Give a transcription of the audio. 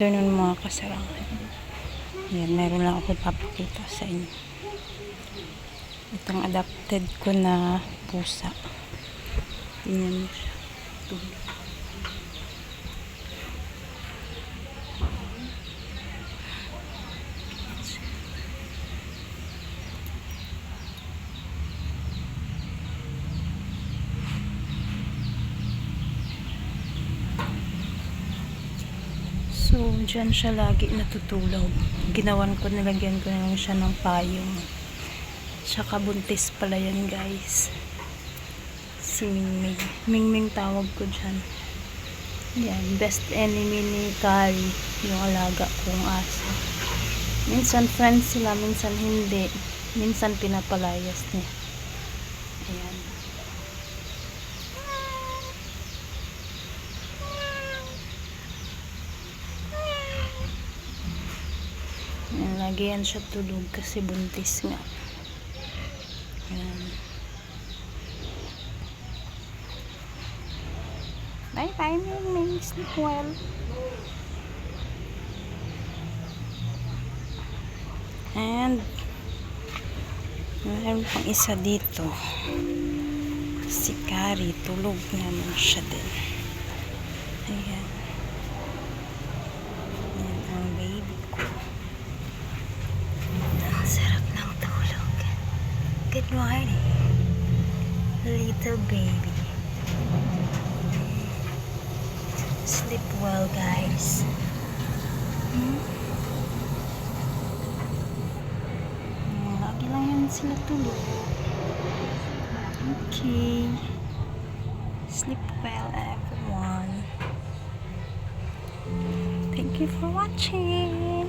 afternoon mga kasarangan. Yan, meron lang ako papakita sa inyo. Itong adopted ko na pusa. Tingnan mo siya. Tulog. So, dyan siya lagi natutulog. Ginawan ko, nilagyan ko lang siya ng payong. Tsaka buntis pala yan, guys. Si Mingming. Mingming tawag ko dyan. Yan, best enemy ni Kari, yung alaga kong aso. Minsan friends sila, minsan hindi. Minsan pinapalayas niya. Ayan. Yan, lagi yan siya tulog kasi buntis nga. Yan. Bye bye, Ming Ming. Sleep well. And meron pang isa dito. Si Kari, tulog naman siya din. Ayan. Yan ang baby ko. Ang sarap ng tulog. Morning, little baby. Sleep well, guys. Hmm, Lagi lang yan sila tulog. Okay. Sleep well, everyone. Thank you for watching.